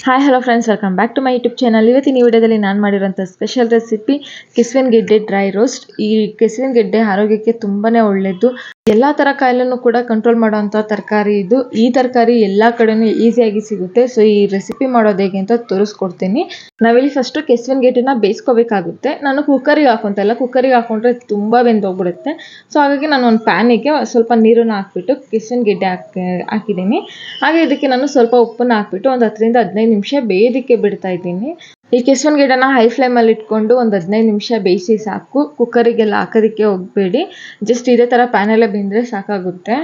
Hi hello friends welcome back to my YouTube channel ಇವತ್ತಿನ ಈ ವಿಡಿಯೋದಲ್ಲಿ ನಾನು ಮಾಡಿರೋಂಥ ಸ್ಪೆಷಲ್ ರೆಸಿಪಿ ಕೆಸುವಿನ ಗೆಡ್ಡೆ ಡ್ರೈ ರೋಸ್ಟ್ ಈ ಕೆಸುವಿನ ಗೆಡ್ಡೆ ಆರೋಗ್ಯಕ್ಕೆ ತುಂಬಾನೇ ಒಳ್ಳೆಯದು ಎಲ್ಲ ಥರ ಕಾಯಿಲೆನೂ ಕೂಡ ಕಂಟ್ರೋಲ್ ಮಾಡೋವಂಥ ತರಕಾರಿ ಇದು. ಈ ತರಕಾರಿ ಎಲ್ಲ ಕಡೆನೂ ಈಸಿಯಾಗಿ ಸಿಗುತ್ತೆ. ಸೊ ಈ ರೆಸಿಪಿ ಮಾಡೋದು ಹೇಗೆ ಅಂತ ತೋರಿಸ್ಕೊಡ್ತೀನಿ. ನಾವಿಲ್ಲಿ ಫಸ್ಟು ಕೆಸುವಿನ ಗೆಡ್ಡೆನ ಬೇಯಿಸ್ಕೋಬೇಕಾಗುತ್ತೆ. ನಾನು ಕುಕ್ಕರಿಗೆ ಹಾಕೋಂತ ಕುಕ್ಕರಿಗೆ ಹಾಕೊಂಡ್ರೆ ತುಂಬ ಬೆಂದೋಗ್ಬಿಡುತ್ತೆ. ಸೊ ಹಾಗಾಗಿ ನಾನು ಒಂದು ಪ್ಯಾನಿಗೆ ಸ್ವಲ್ಪ ನೀರನ್ನು ಹಾಕ್ಬಿಟ್ಟು ಕೆಸುವಿನ ಗೆಡ್ಡೆ ಹಾಕಿ, ಹಾಕಿದ್ದೀನಿ. ಹಾಗೆ ಇದಕ್ಕೆ ನಾನು ಸ್ವಲ್ಪ ಉಪ್ಪನ್ನು ಹಾಕ್ಬಿಟ್ಟು ಒಂದು ಹತ್ತರಿಂದ ಹದಿನೈದು ನಿಮಿಷ ಬೇಯೋದಕ್ಕೆ ಬಿಡ್ತಾ ಇದ್ದೀನಿ. ಈ ಕೆಸುವಿನ ಗಿಡನ ಹೈ ಫ್ಲೇಮಲ್ಲಿ ಇಟ್ಕೊಂಡು ಒಂದು ಹದಿನೈದು ನಿಮಿಷ ಬೇಯಿಸಿ ಸಾಕು. ಕುಕ್ಕರಿಗೆಲ್ಲ ಹಾಕೋದಕ್ಕೆ ಹೋಗಬೇಡಿ. ಜಸ್ಟ್ ಇದೇ ಥರ ಪ್ಯಾನಲ್ಲೇ ಬೆಂದರೆ ಸಾಕಾಗುತ್ತೆ.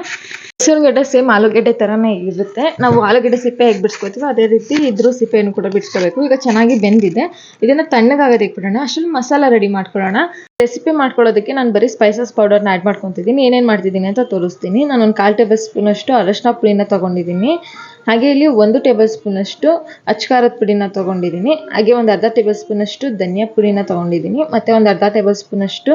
ಕೆಸುವಿನ ಗಿಡ ಸೇಮ್ ಆಲೂಗಡ್ಡೆ ಥರನೇ ಇರುತ್ತೆ. ನಾವು ಆಲೂಗಡ್ಡೆ ಸಿಪ್ಪೆ ಹೇಗೆ ಬಿಡ್ಸ್ಕೊತೀವೋ ಅದೇ ರೀತಿ ಇದ್ರೂ ಸಿಪ್ಪೆಯನ್ನು ಕೂಡ ಬಿಡಿಸ್ಕೋಬೇಕು. ಈಗ ಚೆನ್ನಾಗಿ ಬೆಂದಿದೆ. ಇದನ್ನು ತಣ್ಣಗಾಗೋದಕ್ಕೆ ಬಿಡೋಣ ಅಷ್ಟೊಂದು ಮಸಾಲ ರೆಡಿ ಮಾಡ್ಕೊಳ್ಳೋಣ. ರೆಸಿಪಿ ಮಾಡ್ಕೊಳ್ಳೋದಕ್ಕೆ ನಾನು ಬರೀ ಸ್ಪೈಸಸ್ ಪೌಡರ್ನ ಆ್ಯಡ್ ಮಾಡ್ಕೊತಿದ್ದೀನಿ. ಏನೇನು ಮಾಡ್ತಿದ್ದೀನಿ ಅಂತ ತೋರಿಸ್ತೀನಿ. ನಾನು ಒಂದು ಕಾಲು ಟೇಬಲ್ ಸ್ಪೂನಷ್ಟು ಅರಶಿನ ಪುಡಿನ ತೊಗೊಂಡಿದ್ದೀನಿ. ಹಾಗೆ ಇಲ್ಲಿ ಒಂದು ಟೇಬಲ್ ಸ್ಪೂನಷ್ಟು ಅಚ್ಕಾರದ ಪುಡಿನ ತೊಗೊಂಡಿದ್ದೀನಿ. ಹಾಗೆ ಒಂದು ಅರ್ಧ ಟೇಬಲ್ ಸ್ಪೂನಷ್ಟು ಧನಿಯಾ ಪುಡಿನ ತೊಗೊಂಡಿದ್ದೀನಿ. ಮತ್ತು ಒಂದು ಅರ್ಧ ಟೇಬಲ್ ಸ್ಪೂನಷ್ಟು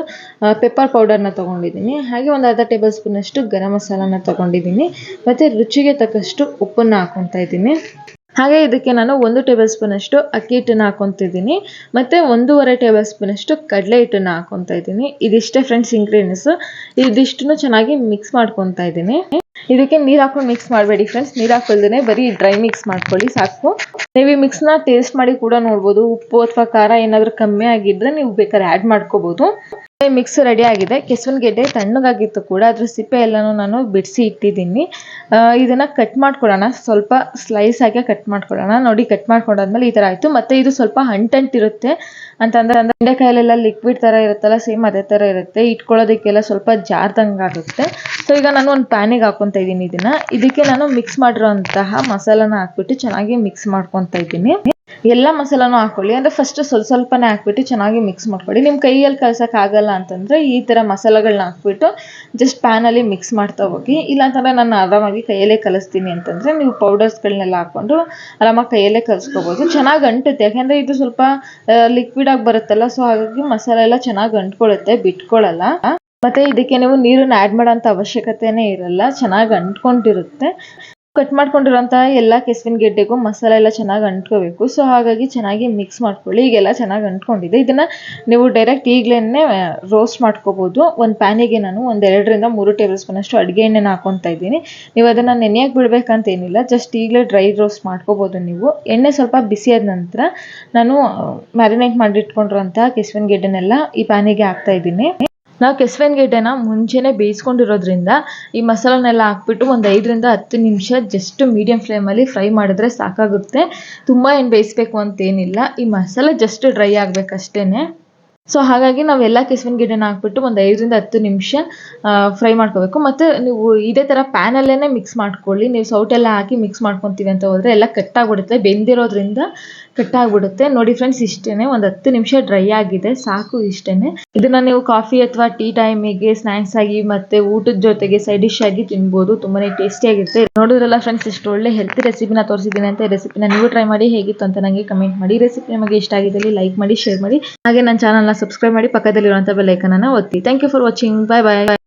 ಪೆಪ್ಪರ್ ಪೌಡರ್ನ ತೊಗೊಂಡಿದ್ದೀನಿ. ಹಾಗೆ ಒಂದು ಅರ್ಧ ಟೇಬಲ್ ಸ್ಪೂನಷ್ಟು ಗರಂ ಮಸಾಲಾನ ತೊಗೊಂಡಿದ್ದೀನಿ. ಮತ್ತು ರುಚಿಗೆ ತಕ್ಕಷ್ಟು ಉಪ್ಪನ್ನು ಹಾಕ್ಕೊತಾ ಇದ್ದೀನಿ. ಹಾಗೆ ಇದಕ್ಕೆ ನಾನು ಒಂದು ಟೇಬಲ್ ಸ್ಪೂನಷ್ಟು ಅಕ್ಕಿ ಹಿಟ್ಟನ್ನು ಹಾಕೊತಿದ್ದೀನಿ. ಮತ್ತು ಒಂದೂವರೆ ಟೇಬಲ್ ಸ್ಪೂನಷ್ಟು ಕಡಲೆ ಹಿಟ್ಟನ್ನು ಹಾಕೊತಾ ಇದ್ದೀನಿ. ಇದಿಷ್ಟೇ ಫ್ರೆಂಡ್ಸ್ ಇಂಗ್ರೀಡಿಯೆಂಟ್ಸು ಇದಿಷ್ಟನ್ನು ಚೆನ್ನಾಗಿ ಮಿಕ್ಸ್ ಮಾಡ್ಕೊತಾ ಇದ್ದೀನಿ. ಇದಕ್ಕೆ ನೀರು ಹಾಕೊಂಡು ಮಿಕ್ಸ್ ಮಾಡಬೇಡಿ ಫ್ರೆಂಡ್ಸ್ ನೀರು ಹಾಕೊಳ್ದೇ ಬರೀ ಡ್ರೈ ಮಿಕ್ಸ್ ಮಾಡ್ಕೊಳ್ಳಿ, ಸಾಕು. ನೀವು ಈ ಮಿಕ್ಸ್ನ ಟೇಸ್ಟ್ ಮಾಡಿ ಕೂಡ ನೋಡ್ಬೋದು. ಉಪ್ಪು ಅಥವಾ ಖಾರ ಏನಾದರೂ ಕಮ್ಮಿ ಆಗಿದ್ರೆ ನೀವು ಬೇಕಾದ್ರೆ ಆ್ಯಡ್ ಮಾಡ್ಕೋಬೋದು. ಮಿಕ್ಸ್ ರೆಡಿ ಆಗಿದೆ. ಕೆಸುವಿನ ಗೆಡ್ಡೆ ತಣ್ಣಗಾಗಿತ್ತು ಕೂಡ. ಅದ್ರ ಸಿಪ್ಪೆ ಎಲ್ಲನೂ ನಾನು ಬಿಡಿಸಿ ಇಟ್ಟಿದ್ದೀನಿ. ಇದನ್ನು ಕಟ್ ಮಾಡ್ಕೊಳ್ಳೋಣ ಸ್ವಲ್ಪ ಸ್ಲೈಸ್ ಆಗಿ ಕಟ್ ಮಾಡ್ಕೊಳ್ಳೋಣ ನೋಡಿ ಕಟ್ ಮಾಡ್ಕೊಂಡಾದ್ಮೇಲೆ ಈ ಥರ ಆಯಿತು. ಮತ್ತು ಇದು ಸ್ವಲ್ಪ ಅಂಟಂಟಿರುತ್ತೆ ಅಂತಂದ್ರೆ ಅಂದ್ರೆ ಬೆಂಡೆಕಾಯಲ್ಲೆಲ್ಲ ಲಿಕ್ವಿಡ್ ಥರ ಇರುತ್ತಲ್ಲ ಸೇಮ್ ಅದೇ ಥರ ಇರುತ್ತೆ. ಇಟ್ಕೊಳ್ಳೋದಕ್ಕೆಲ್ಲ ಸ್ವಲ್ಪ ಜಾರ್ದಂಗೆ ಆಗುತ್ತೆ. ಸೊ ಈಗ ನಾನು ಒಂದು ಪ್ಯಾನಿಗೆ ಹಾಕ್ಕೊತಾ ಇದ್ದೀನಿ ಇದನ್ನು. ಇದಕ್ಕೆ ನಾನು ಮಿಕ್ಸ್ ಮಾಡಿರೋಂತಹ ಮಸಾಲಾನ ಹಾಕ್ಬಿಟ್ಟು ಚೆನ್ನಾಗಿ ಮಿಕ್ಸ್ ಮಾಡ್ಕೊತಾ ಇದ್ದೀನಿ. ಎಲ್ಲ ಮಸಾಲಾನು ಹಾಕೊಳ್ಳಿ. ಅಂದರೆ ಫಸ್ಟ್ ಸ್ವಲ್ಪ ಸ್ವಲ್ಪನೇ ಹಾಕ್ಬಿಟ್ಟು ಚೆನ್ನಾಗಿ ಮಿಕ್ಸ್ ಮಾಡ್ಕೊಳ್ಳಿ. ನಿಮ್ಮ ಕೈಯಲ್ಲಿ ಕಲ್ಸಕ್ಕೆ ಆಗಲ್ಲ ಅಂತಂದರೆ ಈ ಥರ ಮಸಾಲೆಗಳನ್ನ ಹಾಕ್ಬಿಟ್ಟು ಜಸ್ಟ್ ಪ್ಯಾನಲ್ಲಿ ಮಿಕ್ಸ್ ಮಾಡ್ತಾ ಹೋಗಿ. ಇಲ್ಲಾಂತಂದರೆ ನಾನು ಆರಾಮಾಗಿ ಕೈಯಲ್ಲೇ ಕಲಿಸ್ತೀನಿ ಅಂತಂದರೆ ನೀವು ಪೌಡರ್ಸ್ಗಳನ್ನೆಲ್ಲ ಹಾಕ್ಕೊಂಡು ಆರಾಮಾಗಿ ಕೈಯಲ್ಲೇ ಕಲಿಸ್ಕೋಬೋದು. ಚೆನ್ನಾಗಿ ಅಂಟುತ್ತೆ. ಯಾಕೆಂದರೆ ಇದು ಸ್ವಲ್ಪ ಲಿಕ್ವಿಡ್ ಆಗಿ ಬರುತ್ತಲ್ಲ ಸೊ ಹಾಗಾಗಿ ಮಸಾಲೆ ಎಲ್ಲ ಚೆನ್ನಾಗಿ ಅಂಟ್ಕೊಳ್ಳುತ್ತೆ ಬಿಟ್ಕೊಳ್ಳಲ್ಲ ಮತ್ತು ಇದಕ್ಕೆ ನೀವು ನೀರನ್ನು ಆ್ಯಡ್ ಮಾಡೋಂಥ ಅವಶ್ಯಕತೆನೇ ಇರಲ್ಲ. ಚೆನ್ನಾಗಿ ಅಂಟ್ಕೊಂಡಿರುತ್ತೆ. ಕಟ್ ಮಾಡ್ಕೊಂಡಿರೋಂತಹ ಎಲ್ಲ ಕೆಸುವಿನ ಗೆಡ್ಡೆಗೂ ಮಸಾಲೆ ಎಲ್ಲ ಚೆನ್ನಾಗಿ ಅಂಟ್ಕೋಬೇಕು. ಸೊ ಹಾಗಾಗಿ ಚೆನ್ನಾಗಿ ಮಿಕ್ಸ್ ಮಾಡ್ಕೊಳ್ಳಿ. ಈಗೆಲ್ಲ ಚೆನ್ನಾಗಿ ಅಂಟ್ಕೊಂಡಿದೆ. ಇದನ್ನು ನೀವು ಡೈರೆಕ್ಟ್ ಈಗಲೇ ರೋಸ್ಟ್ ಮಾಡ್ಕೋಬೋದು. ಒಂದು ಪ್ಯಾನಿಗೆ ನಾನು ಒಂದು ಎರಡರಿಂದ ಮೂರು ಟೇಬಲ್ ಸ್ಪೂನಷ್ಟು ಅಡುಗೆ ಎಣ್ಣೆನ ಹಾಕೊತಾ ಇದ್ದೀನಿ. ನೀವು ಅದನ್ನು ನೆನೆಯಕ್ಕೆ ಬಿಡಬೇಕಂತ ಏನಿಲ್ಲ. ಜಸ್ಟ್ ಈಗಲೇ ಡ್ರೈ ರೋಸ್ಟ್ ಮಾಡ್ಕೋಬೋದು ನೀವು. ಎಣ್ಣೆ ಸ್ವಲ್ಪ ಬಿಸಿಯಾದ ನಂತರ ನಾನು ಮ್ಯಾರಿನೇಟ್ ಮಾಡಿಟ್ಕೊಂಡಿರೋಂತಹ ಕೆಸುವಿನ ಗೆಡ್ಡೆನೆಲ್ಲ ಈ ಪ್ಯಾನಿಗೆ ಹಾಕ್ತಾ ಇದ್ದೀನಿ. ನಾವು ಕೆಸುವಿನ ಗೆಡ್ಡೆನ ಮುಂಚೆನೇ ಬೇಯಿಸ್ಕೊಂಡಿರೋದ್ರಿಂದ ಈ ಮಸಾಲನೆಲ್ಲ ಹಾಕ್ಬಿಟ್ಟು ಒಂದು ಐದರಿಂದ ಹತ್ತು ನಿಮಿಷ ಜಸ್ಟ್ ಮೀಡಿಯಂ ಫ್ಲೇಮಲ್ಲಿ ಫ್ರೈ ಮಾಡಿದ್ರೆ ಸಾಕಾಗುತ್ತೆ. ತುಂಬ ಏನು ಬೇಯಿಸ್ಬೇಕು ಅಂತೇನಿಲ್ಲ. ಈ ಮಸಾಲ ಜಸ್ಟ್ ಡ್ರೈ ಆಗಬೇಕಷ್ಟೇ ಸೊ ಹಾಗಾಗಿ ನಾವೆಲ್ಲ ಕೆಸುವಿನ ಗಿಡನ ಹಾಕ್ಬಿಟ್ಟು ಒಂದು ಐದರಿಂದ ಹತ್ತು ನಿಮಿಷ ಫ್ರೈ ಮಾಡ್ಕೋಬೇಕು. ಮತ್ತು ನೀವು ಇದೇ ಥರ ಪ್ಯಾನಲ್ಲೇ ಮಿಕ್ಸ್ ಮಾಡ್ಕೊಳ್ಳಿ. ನೀವು ಸೌಟೆಲ್ಲ ಹಾಕಿ ಮಿಕ್ಸ್ ಮಾಡ್ಕೊತೀವಿ ಅಂತ ಹೋದರೆ ಎಲ್ಲ ಕಟ್ಟಾಗ್ಬಿಡುತ್ತೆ ಬೆಂದಿರೋದ್ರಿಂದ ಕಟ್ಟಾಗ್ಬಿಡುತ್ತೆ. ನೋಡಿ ಫ್ರೆಂಡ್ಸ್ ಇಷ್ಟೇ ಒಂದು ಹತ್ತು ನಿಮಿಷ ಡ್ರೈ ಆಗಿದೆ, ಸಾಕು ಇಷ್ಟೇ ಇದನ್ನ ನೀವು ಕಾಫಿ ಅಥವಾ ಟೀ ಟೈಮಿಗೆ ಸ್ನ್ಯಾಕ್ಸ್ ಆಗಿ, ಮತ್ತೆ ಊಟದ ಜೊತೆಗೆ ಸೈಡ್ ಡಿಶ್ ಆಗಿ ತಿನ್ಬೋದು. ತುಂಬಾನೇ ಟೇಸ್ಟಿಯಾಗಿರುತ್ತೆ ನೋಡಿದ್ರಲ್ಲ ಫ್ರೆಂಡ್ಸ್ ಇಷ್ಟು ಒಳ್ಳೆ ಹೆಲ್ತಿ ರೆಸಿಪಿನ ತೋರಿಸಿದ್ದೀನಿ ಅಂತ ರೆಸಿಪಿನ ನೀವು ಟ್ರೈ ಮಾಡಿ ಹೇಗಿತ್ತು ಅಂತ ನನಗೆ ಕಮೆಂಟ್ ಮಾಡಿ. ರೆಸಿಪಿ ನಿಮಗೆ ಇಷ್ಟ ಆಗಿದ್ದಲ್ಲಿ ಲೈಕ್ ಮಾಡಿ ಶೇರ್ ಮಾಡಿ. ಹಾಗೆ ನನ್ನ ಚಾನಲ್ನ ಸಬ್ಸ್ಕ್ರೈಬ್ ಮಾಡಿ ಪಕ್ಕದಲ್ಲಿರುವಂಥ ಬೆಲ್ ಐಕನನ್ನು ಒತ್ತಿ. Thank you for watching bye bye